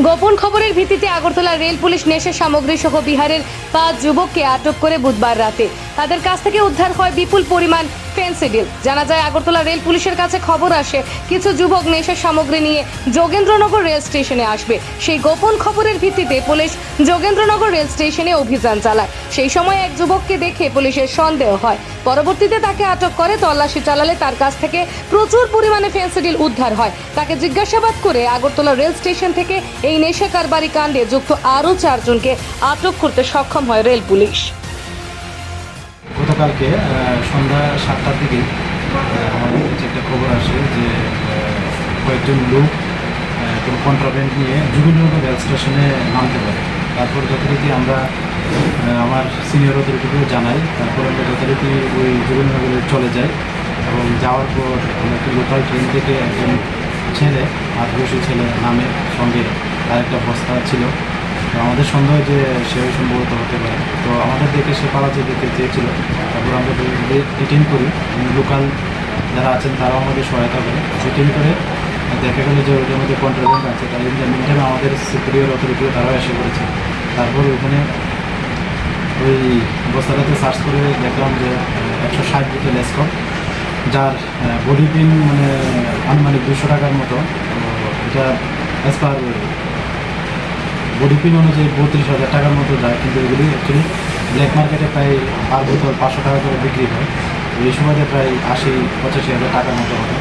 গোপন খবরের ভিত্তিতে আগরতলা রেল পুলিশ নেশা সামগ্রী সহ বিহারের পাঁচ যুবককে আটক করে বুধবার রাতে। তাদের কাছ থেকে উদ্ধার হয় বিপুল পরিমাণ ফেন্সিডিল জানা যায়, আগরতলা রেল পুলিশের কাছে খবর আসে, কিছু যুবক নেশা সামগ্রী নিয়ে যোগেন্দ্রনগর রেল স্টেশনে আসবে। সেই গোপন খবরের ভিত্তিতে পুলিশ যোগেন্দ্রনগর রেল স্টেশনে অভিযান চালায়। সেই সময় এক যুবককে দেখে পুলিশের সন্দেহ হয়। পরবর্তীতে তাকে আটক করে, তল্লাশি চালালে তার কাছ থেকে প্রচুর পরিমাণে ফেন্সিডিল উদ্ধার হয়। তাকে জিজ্ঞাসাবাদ করে আগরতলা রেল স্টেশন থেকে এই নেশা কারবারি কাণ্ডে যুক্ত আরও চারজনকে আটক করতে সক্ষম হয় রেল পুলিশ। গতকালকে সন্ধ্যা সাতটার দিকে আমাদের কাছে একটা খবর আসে যে কয়েকজন লোক কোনো কন্ট্রাব্যান্ড নিয়ে যুগনগর রেল স্টেশনে নামতে পারে। তারপর যথারীতি আমরা আমার সিনিয়র অথরিটিকে জানাই। তারপর আমরা যথারীতি ওই যুগনগরে চলে যাই এবং যাওয়ার পর আমরা একটি লোকাল ট্রেন থেকে একজন ছেলে আদিবাসী ছেলে নামে সঙ্গে তার একটা বস্তা ছিল। তো আমাদের সন্দেহ যে সে সম্ভবত হতে পারে। তো আমাদের দেখে সে পালাতে দেখতে চেয়েছিল তারপর আমরা ডিটেন করি লোকাল যারা আছেন তারাও আমাদের সহায়তা করে। ডিটেন করে দেখা গেলো যে ওইটার মধ্যে কন্ট্রাব্যান্ড আছে। তাই মিন টাইমে আমাদের সুপিরিয়র অথরিটিও তারাও এসে করেছে তারপর ওখানে ওই বস্তাটাতে সার্চ করে দেখলাম যে একশো ষাট বোতল লেসকপ যার বডি পিন মানে আনুমানিক দুশো টাকার মতো। এটা অ্যাজ পার বডি পিন অনুযায়ী বত্রিশ হাজার টাকার মতো যায়, কিন্তু এগুলি অ্যাকচুয়ালি ব্ল্যাক মার্কেটে প্রায় পার বোতল পাঁচশো টাকা করে বিক্রি হয়। এই সময়তে প্রায় আশি, পঁচাশি হাজার টাকার মতো হবে।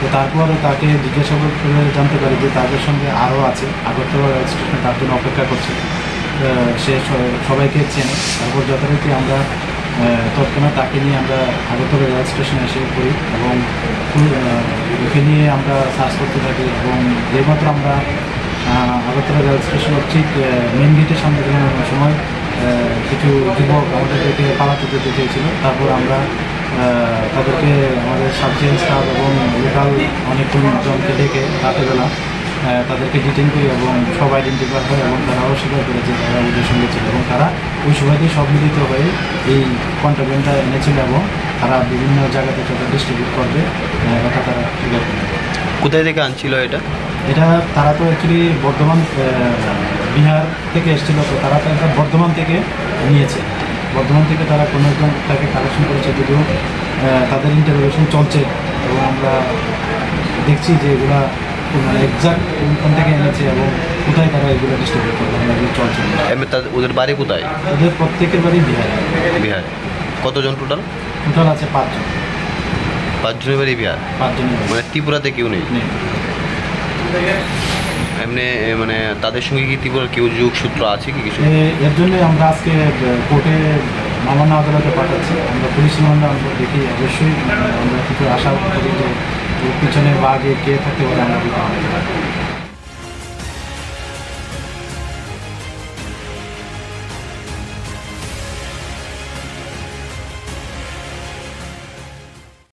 তো তারপরে তাকে জিজ্ঞাসা করে জানতে পারি যে তাদের সঙ্গে আরও আছে। আগরতলা রেল স্টেশনে তার জন্য অপেক্ষা করছে। সে সবাইকে চেনে। তারপর যথারীতি আমরা তৎক্ষণাৎ তাকে নিয়ে আমরা আগরতলা রেল স্টেশনে এসে পড়ি এবং ওকে নিয়ে আমরা সার্চ করতে থাকি এবং যেমাত্র আমরা আগরতলা রেল স্টেশনের ঠিক মেন গেটের সামনে বেরোনোর সময় কিছু যুবক আমাদের আমাদেরকে পালাতে যেতে চেয়েছিল। তারপর আমরা তাদেরকে আমাদের সাবজেন্ট স্টাফ এবং লোকাল অনেক জনকে ডেকে রাতেবেলা তাদেরকে ডিটেন করি এবং সব আইডেন্টিফাই হয় এবং তারাও স্বীকার করেছে তারা ওদের সঙ্গে ছিল এবং তারা ওই সময়তেই সব মিলিত হয়ে এই কন্ট্রাবেন্টটা এনেছিল এবং তারা বিভিন্ন জায়গাতে সেটা ডিস্ট্রিবিউট করবে কথা তারা স্বীকার করে কোথায় থেকে আনছিল এটা? এটা তারা তো অ্যাকচুয়ালি বর্ধমান বিহার থেকে এসেছিল তো তারা তো এটা বর্ধমান থেকে নিয়েছে। বর্ধমান থেকে তারা কোনো একজন তাকে কালেকশন করেছে যদিও তাদের ইন্টারভিউশন চলছে এবং আমরা দেখছি যে এগুলা মানে এক্সাক্ট কোন থেকে এনেছে এবং কোথায় তারা এগুলো ডিস্ট্রিবিউট করবে আমরা এগুলো চলছে। ওদের বাড়ি কোথায়? ওদের প্রত্যেকের বাড়ি বিহারে। বিহার। কতজন টোটাল টোটাল আছে পাঁচজন। পাঁচজনের বাড়ি বিহার মানে ত্রিপুরাতে কেউ নেই। এমনি মানে তাদের সঙ্গে কি ত্রিপুরার কেউ যোগ সূত্র আছে কি কিছু? এর জন্য আমরা আজকে কোর্টে মামলা আদালতে পাঠাচ্ছি। আমরা পুলিশ মামলা আমরা দেখি অবশ্যই আমরা কিছু আশা করি যে পিছনে বা আগে কে থাকতে পারে আমরা